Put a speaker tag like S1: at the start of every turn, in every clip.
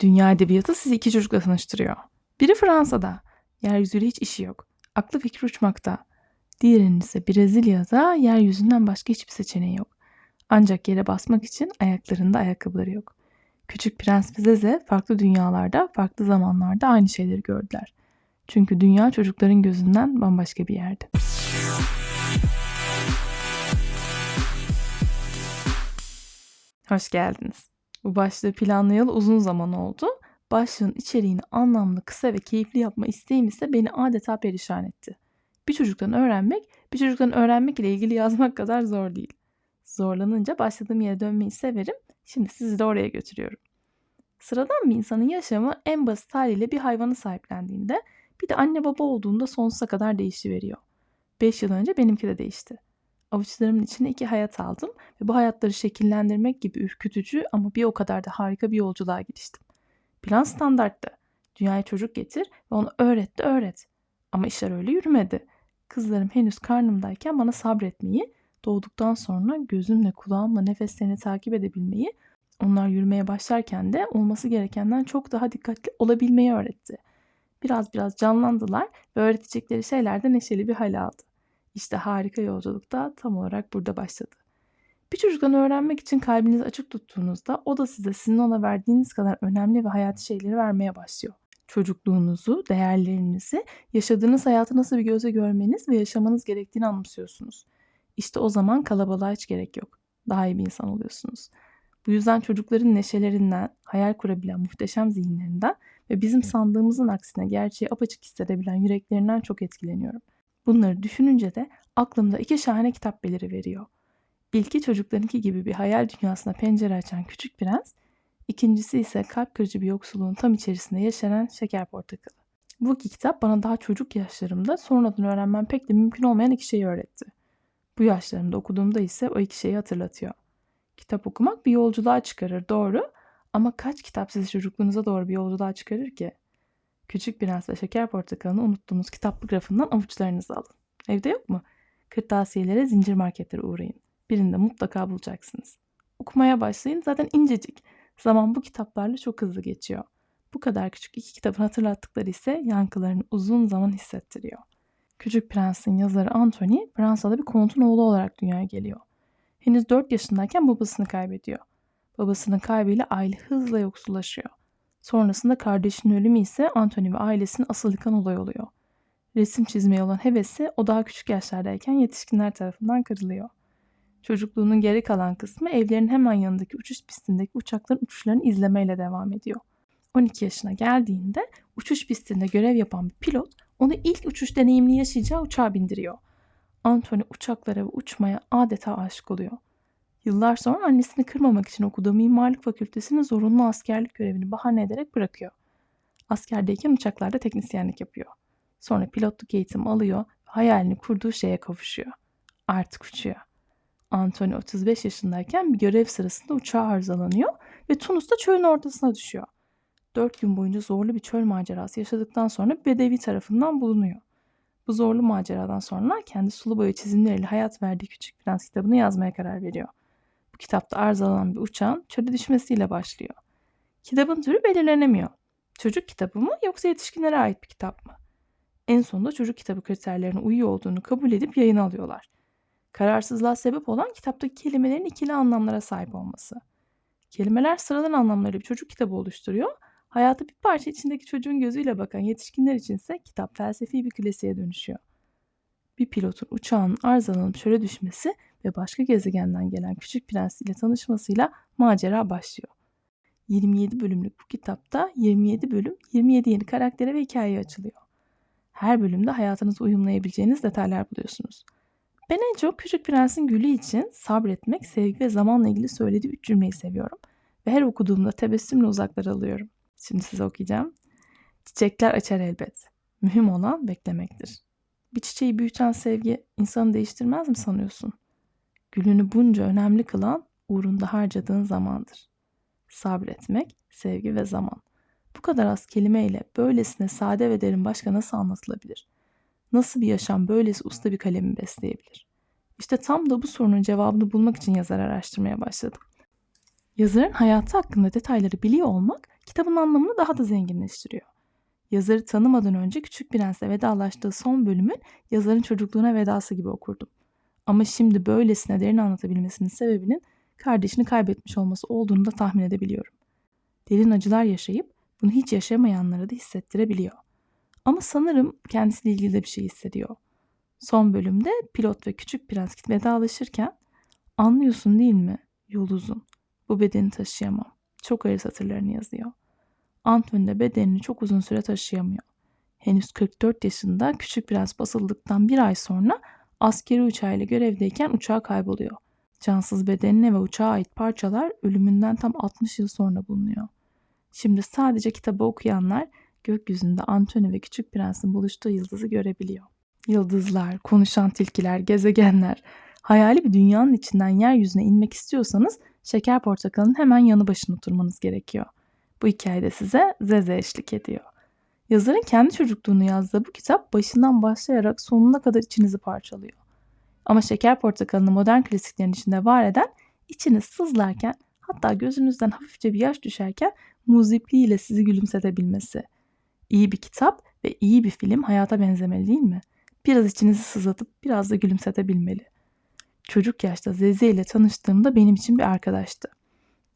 S1: Dünya edebiyatı sizi iki çocukla tanıştırıyor. Biri Fransa'da. Yeryüzüyle hiç işi yok. Aklı fikri uçmakta. Diğerinin ise Brezilya'da yeryüzünden başka hiçbir seçeneği yok. Ancak yere basmak için ayaklarında ayakkabıları yok. Küçük Prens ve Zeze farklı dünyalarda, farklı zamanlarda aynı şeyleri gördüler. Çünkü dünya çocukların gözünden bambaşka bir yerdi. Hoş geldiniz. Bu başlığı planlayalı uzun zaman oldu. Başlığın içeriğini anlamlı, kısa ve keyifli yapma isteğim ise beni adeta perişan etti. Bir çocuktan öğrenmek, bir çocuktan öğrenmek ile ilgili yazmak kadar zor değil. Zorlanınca başladığım yere dönmeyi severim. Şimdi sizi de oraya götürüyorum. Sıradan bir insanın yaşamı en basit haliyle bir hayvanı sahiplendiğinde bir de anne baba olduğunda sonsuza kadar değişiveriyor. 5 yıl önce benimki de değişti. Avuçlarımın içine iki hayat aldım ve bu hayatları şekillendirmek gibi ürkütücü ama bir o kadar da harika bir yolculuğa giriştim. Plan standarttı. Dünyaya çocuk getir ve onu öğret de öğret. Ama işler öyle yürümedi. Kızlarım henüz karnımdayken bana sabretmeyi, doğduktan sonra gözümle kulağımla nefeslerini takip edebilmeyi, onlar yürümeye başlarken de olması gerekenden çok daha dikkatli olabilmeyi öğretti. Biraz biraz canlandılar ve öğretecekleri şeyler de neşeli bir hal aldı. İşte harika yolculuk da tam olarak burada başladı. Bir çocuktan öğrenmek için kalbinizi açık tuttuğunuzda o da size sizin ona verdiğiniz kadar önemli ve hayati şeyleri vermeye başlıyor. Çocukluğunuzu, değerlerinizi, yaşadığınız hayatı nasıl bir göze görmeniz ve yaşamanız gerektiğini anımsıyorsunuz. İşte o zaman kalabalığa hiç gerek yok. Daha iyi bir insan oluyorsunuz. Bu yüzden çocukların neşelerinden, hayal kurabilen muhteşem zihinlerinden ve bizim sandığımızın aksine gerçeği apaçık hissedebilen yüreklerinden çok etkileniyorum. Bunları düşününce de aklımda iki şahane kitap beliri veriyor. İlki çocuklarınki gibi bir hayal dünyasına pencere açan Küçük Prens, ikincisi ise kalp kırıcı bir yoksulluğun tam içerisinde yaşanan Şeker Portakalı. Bu iki kitap bana daha çocuk yaşlarımda sonradan öğrenmem pek de mümkün olmayan iki şeyi öğretti. Bu yaşlarımda okuduğumda ise o iki şeyi hatırlatıyor. Kitap okumak bir yolculuğa çıkarır doğru ama kaç kitap sizi çocukluğunuza doğru bir yolculuğa çıkarır ki? Küçük Prens ve Şeker Portakalı'nı unuttuğunuz kitaplık rafından avuçlarınızı alın. Evde yok mu? Kırtasiyelere, zincir marketlere uğrayın. Birinde mutlaka bulacaksınız. Okumaya başlayın zaten incecik. Zaman bu kitaplarla çok hızlı geçiyor. Bu kadar küçük iki kitabın hatırlattıkları ise yankılarını uzun zaman hissettiriyor. Küçük Prens'in yazarı Anthony Fransa'da bir kontun oğlu olarak dünyaya geliyor. Henüz 4 yaşındayken babasını kaybediyor. Babasının kaybıyla aile hızla yoksullaşıyor. Sonrasında kardeşinin ölümü ise Anthony ve ailesinin asıl yıkan olay oluyor. Resim çizmeye olan hevesi o daha küçük yaşlardayken yetişkinler tarafından kırılıyor. Çocukluğunun geri kalan kısmı evlerin hemen yanındaki uçuş pistindeki uçakların uçuşlarını izlemeyle devam ediyor. 12 yaşına geldiğinde uçuş pistinde görev yapan bir pilot onu ilk uçuş deneyimini yaşayacağı uçağa bindiriyor. Anthony uçaklara ve uçmaya adeta aşık oluyor. Yıllar sonra annesini kırmamak için okuduğu mimarlık fakültesinin zorunlu askerlik görevini bahane ederek bırakıyor. Askerdeyken uçaklarda teknisyenlik yapıyor. Sonra pilotluk eğitimi alıyor ve hayalini kurduğu şeye kavuşuyor. Artık uçuyor. Anthony 35 yaşındayken bir görev sırasında uçağı arızalanıyor ve Tunus'ta çölün ortasına düşüyor. 4 gün boyunca zorlu bir çöl macerası yaşadıktan sonra Bedevi tarafından bulunuyor. Bu zorlu maceradan sonra kendi sulu boya çizimleriyle hayat verdiği Küçük Prens kitabını yazmaya karar veriyor. Kitapta arızalanan bir uçağın çöle düşmesiyle başlıyor. Kitabın türü belirlenemiyor. Çocuk kitabı mı yoksa yetişkinlere ait bir kitap mı? En sonunda çocuk kitabı kriterlerine uyuyor olduğunu kabul edip yayına alıyorlar. Kararsızlığa sebep olan kitaptaki kelimelerin ikili anlamlara sahip olması. Kelimeler sıradan anlamları bir çocuk kitabı oluşturuyor. Hayatı bir parça içindeki çocuğun gözüyle bakan yetişkinler içinse kitap felsefi bir klasiğe dönüşüyor. Bir pilotun uçağının arızalanıp çöle düşmesi ve başka gezegenden gelen küçük prens ile tanışmasıyla macera başlıyor. 27 bölümlük bu kitapta 27 bölüm 27 yeni karaktere ve hikayeye açılıyor. Her bölümde hayatınızı uyumlayabileceğiniz detaylar buluyorsunuz. Ben en çok Küçük Prens'in gülü için sabretmek, sevgi ve zamanla ilgili söylediği üç cümleyi seviyorum. Ve her okuduğumda tebessümle uzaklara alıyorum. Şimdi size okuyacağım. Çiçekler açar elbet. Mühim olan beklemektir. Bir çiçeği büyüten sevgi insanı değiştirmez mi sanıyorsun? Gülünü bunca önemli kılan uğrunda harcadığın zamandır. Sabretmek, sevgi ve zaman. Bu kadar az kelimeyle böylesine sade ve derin başka nasıl anlatılabilir? Nasıl bir yaşam böylesi usta bir kalemi besleyebilir? İşte tam da bu sorunun cevabını bulmak için yazar araştırmaya başladım. Yazarın hayatı hakkında detayları biliyor olmak kitabın anlamını daha da zenginleştiriyor. Yazarı tanımadan önce Küçük Prens'le vedalaştığı son bölümün yazarın çocukluğuna vedası gibi okurdum. Ama şimdi böylesine derin anlatabilmesinin sebebinin kardeşini kaybetmiş olması olduğunu da tahmin edebiliyorum. Derin acılar yaşayıp bunu hiç yaşamayanlara da hissettirebiliyor. Ama sanırım kendisiyle ilgili de bir şey hissediyor. Son bölümde pilot ve küçük prens vedalaşırken anlıyorsun değil mi? Yol. Bu bedeni taşıyamam. Çok ağır satırlarını yazıyor. Anthony de bedenini çok uzun süre taşıyamıyor. Henüz 44 yaşında küçük prens basıldıktan bir ay sonra askeri uçağıyla görevdeyken uçağı kayboluyor. Cansız bedenine ve uçağa ait parçalar ölümünden tam 60 yıl sonra bulunuyor. Şimdi sadece kitabı okuyanlar gökyüzünde Anthony ve Küçük Prens'in buluştuğu yıldızı görebiliyor. Yıldızlar, konuşan tilkiler, gezegenler. Hayali bir dünyanın içinden yeryüzüne inmek istiyorsanız Şeker Portakal'ın hemen yanı başına oturmanız gerekiyor. Bu hikayede size Zeze eşlik ediyor. Yazarın kendi çocukluğunu yazdığı bu kitap başından başlayarak sonuna kadar içinizi parçalıyor. Ama Şeker Portakalı'nı modern klasiklerin içinde var eden, içiniz sızlarken hatta gözünüzden hafifçe bir yaş düşerken muzipliğiyle sizi gülümsetebilmesi. İyi bir kitap ve iyi bir film hayata benzemeli değil mi? Biraz içinizi sızlatıp biraz da gülümsetebilmeli. Çocuk yaşta Zeze ile tanıştığımda benim için bir arkadaştı.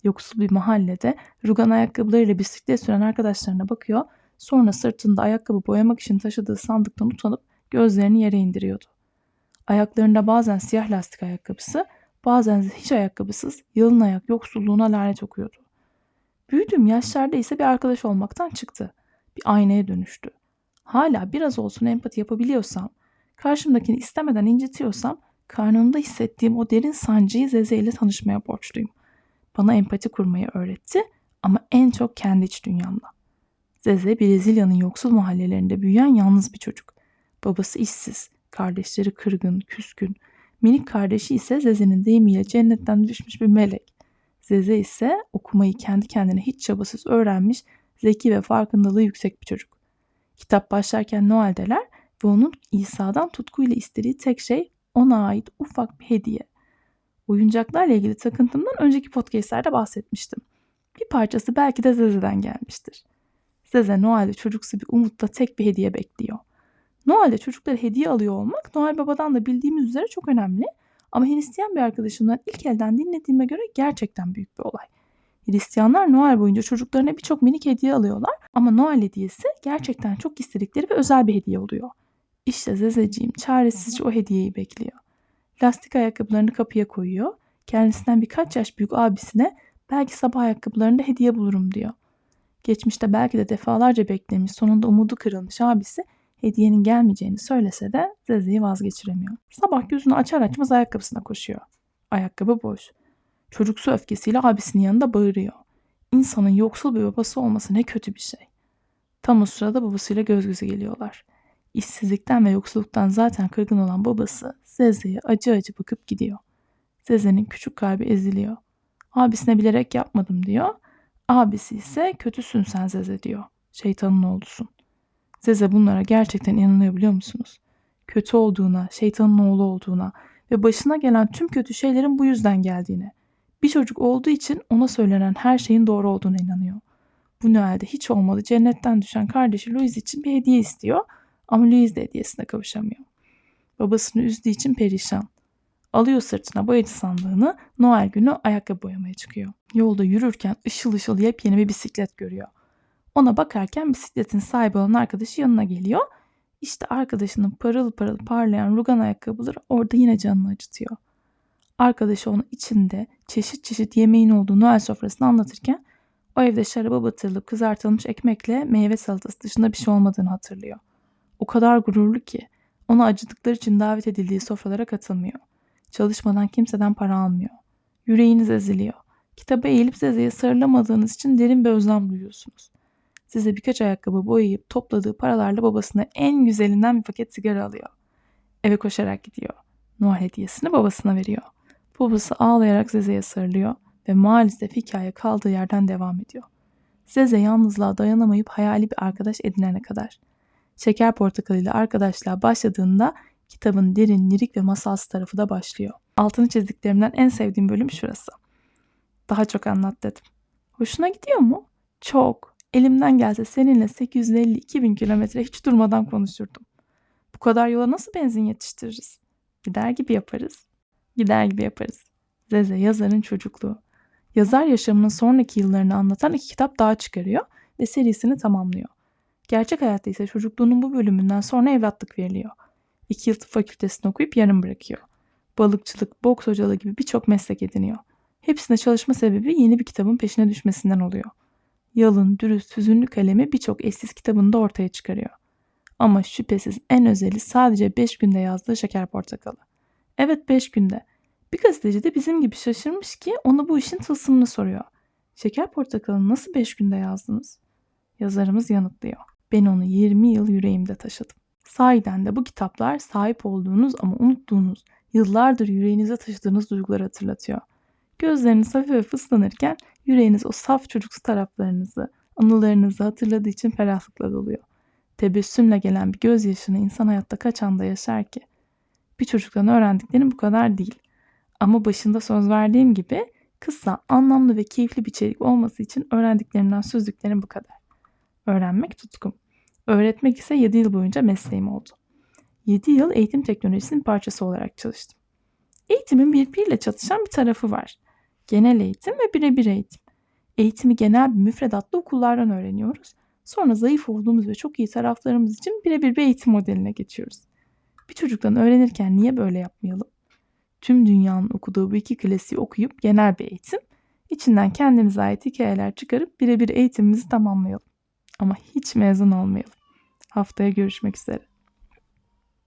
S1: Yoksul bir mahallede rugan ayakkabılarıyla bisiklet süren arkadaşlarına bakıyor, sonra sırtında ayakkabı boyamak için taşıdığı sandıktan utanıp gözlerini yere indiriyordu. Ayaklarında bazen siyah lastik ayakkabısı, bazen hiç ayakkabısız, yalın ayak yoksulluğuna lanet okuyordu. Büyüdüğüm yaşlarda ise bir arkadaş olmaktan çıktı. Bir aynaya dönüştü. Hala biraz olsun empati yapabiliyorsam, karşımdakini istemeden incitiyorsam, karnımda hissettiğim o derin sancıyı Zeze tanışmaya borçluyum. Bana empati kurmayı öğretti ama en çok kendi iç dünyamla. Zeze Brezilya'nın yoksul mahallelerinde büyüyen yalnız bir çocuk. Babası işsiz, kardeşleri kırgın, küskün. Minik kardeşi ise Zeze'nin deyimiyle cennetten düşmüş bir melek. Zeze ise okumayı kendi kendine hiç çabasız öğrenmiş, zeki ve farkındalığı yüksek bir çocuk. Kitap başlarken Noel'deler ve onun İsa'dan tutkuyla istediği tek şey ona ait ufak bir hediye. Oyuncaklarla ilgili takıntımdan önceki podcastlerde bahsetmiştim. Bir parçası belki de Zeze'den gelmiştir. Zeze Noel'de çocuksu bir umutla tek bir hediye bekliyor. Noel'de çocuklara hediye alıyor olmak Noel Baba'dan da bildiğimiz üzere çok önemli. Ama Hristiyan bir arkadaşımdan ilk elden dinlediğime göre gerçekten büyük bir olay. Hristiyanlar Noel boyunca çocuklarına birçok minik hediye alıyorlar ama Noel hediyesi gerçekten çok istedikleri ve özel bir hediye oluyor. İşte Zezeciğim çaresizce o hediyeyi bekliyor. Lastik ayakkabılarını kapıya koyuyor. Kendisinden birkaç yaş büyük abisine belki sabah ayakkabılarında hediye bulurum diyor. Geçmişte belki de defalarca beklemiş sonunda umudu kırılmış abisi hediyenin gelmeyeceğini söylese de Zeze'yi vazgeçiremiyor. Sabah gözünü açar açmaz ayakkabısına koşuyor. Ayakkabı boş. Çocuksu öfkesiyle abisinin yanında bağırıyor. İnsanın yoksul bir babası olması ne kötü bir şey. Tam o sırada babasıyla göz göze geliyorlar. İşsizlikten ve yoksulluktan zaten kırgın olan babası Zeze'ye acı acı bakıp gidiyor. Zeze'nin küçük kalbi eziliyor. Abisine bilerek yapmadım diyor. Abisi ise kötüsün sen Zeze diyor. Şeytanın oğlusun. Zeze bunlara gerçekten inanıyor biliyor musunuz? Kötü olduğuna, şeytanın oğlu olduğuna ve başına gelen tüm kötü şeylerin bu yüzden geldiğine. Bir çocuk olduğu için ona söylenen her şeyin doğru olduğuna inanıyor. Bu Noel'de hiç olmadı cennetten düşen kardeşi Louise için bir hediye istiyor ama Louise de hediyesine kavuşamıyor. Babasını üzdüğü için perişan. Alıyor sırtına boyacı sandığını Noel günü ayakkabı boyamaya çıkıyor. Yolda yürürken ışıl ışıl yepyeni bir bisiklet görüyor. Ona bakarken bisikletin sahibi olan arkadaşı yanına geliyor. İşte arkadaşının parıl parıl parlayan rugan ayakkabıları orada yine canını acıtıyor. Arkadaşı onu içinde çeşit çeşit yemeğin olduğu Noel sofrasını anlatırken o evde şaraba batırılıp kızartılmış ekmekle meyve salatası dışında bir şey olmadığını hatırlıyor. O kadar gururlu ki ona acıdıkları için davet edildiği sofralara katılmıyor. Çalışmadan kimseden para almıyor. Yüreğiniz eziliyor. Kitaba eğilip Zeze'ye sarılamadığınız için derin bir özlem duyuyorsunuz. Size birkaç ayakkabı boyayıp topladığı paralarla babasına en güzelinden bir paket sigara alıyor. Eve koşarak gidiyor. Noel hediyesini babasına veriyor. Babası ağlayarak Zeze'ye sarılıyor ve maalesef hikaye kaldığı yerden devam ediyor. Zeze yalnızlığa dayanamayıp hayali bir arkadaş edinene kadar. Şeker Portakalı ile arkadaşlığa başladığında kitabın derin, lirik ve masalsı tarafı da başlıyor. Altını çizdiklerimden en sevdiğim bölüm şurası. Daha çok anlat dedim. Hoşuna gidiyor mu? Çok. Elimden gelse seninle 850-2000 kilometre hiç durmadan konuşurdum. Bu kadar yola nasıl benzin yetiştiririz? Gider gibi yaparız. Gider gibi yaparız. Zeze yazarın çocukluğu. Yazar yaşamının sonraki yıllarını anlatan iki kitap daha çıkarıyor ve serisini tamamlıyor. Gerçek hayatta ise çocukluğunun bu bölümünden sonra evlatlık veriliyor. İki yıl tıp fakültesini okuyup yarım bırakıyor. Balıkçılık, boks hocalığı gibi birçok meslek ediniyor. Hepsinde çalışma sebebi yeni bir kitabın peşine düşmesinden oluyor. Yalın, dürüst, hüzünlü kalemi birçok eşsiz kitabını da ortaya çıkarıyor. Ama şüphesiz en özeli sadece 5 günde yazdığı Şeker Portakalı. Evet 5 günde. Bir gazeteci de bizim gibi şaşırmış ki ona bu işin tılsımını soruyor. Şeker Portakalı'nı nasıl 5 günde yazdınız? Yazarımız yanıtlıyor. Ben onu 20 yıl yüreğimde taşıdım. Sahiden de bu kitaplar sahip olduğunuz ama unuttuğunuz, yıllardır yüreğinize taşıdığınız duyguları hatırlatıyor. Gözleriniz hafif hafif ıslanırken yüreğiniz o saf çocuksu taraflarınızı, anılarınızı hatırladığı için ferahlıkla doluyor. Tebessümle gelen bir gözyaşını insan hayatta kaç anda yaşar ki? Bir çocuktan öğrendiklerim bu kadar değil. Ama başında söz verdiğim gibi kısa, anlamlı ve keyifli bir içerik olması için öğrendiklerimden süzdüklerim bu kadar. Öğrenmek tutkum. Öğretmek ise 7 yıl boyunca mesleğim oldu. 7 yıl eğitim teknolojisinin parçası olarak çalıştım. Eğitimin birbiriyle çatışan bir tarafı var. Genel eğitim ve birebir eğitim. Eğitimi genel bir müfredatlı okullardan öğreniyoruz. Sonra zayıf olduğumuz ve çok iyi taraflarımız için birebir bir eğitim modeline geçiyoruz. Bir çocuktan öğrenirken niye böyle yapmayalım? Tüm dünyanın okuduğu bu iki klasiği okuyup genel bir eğitim, içinden kendimize ait hikayeler çıkarıp birebir eğitimimizi tamamlayalım. Ama hiç mezun olmayalım. Haftaya görüşmek üzere.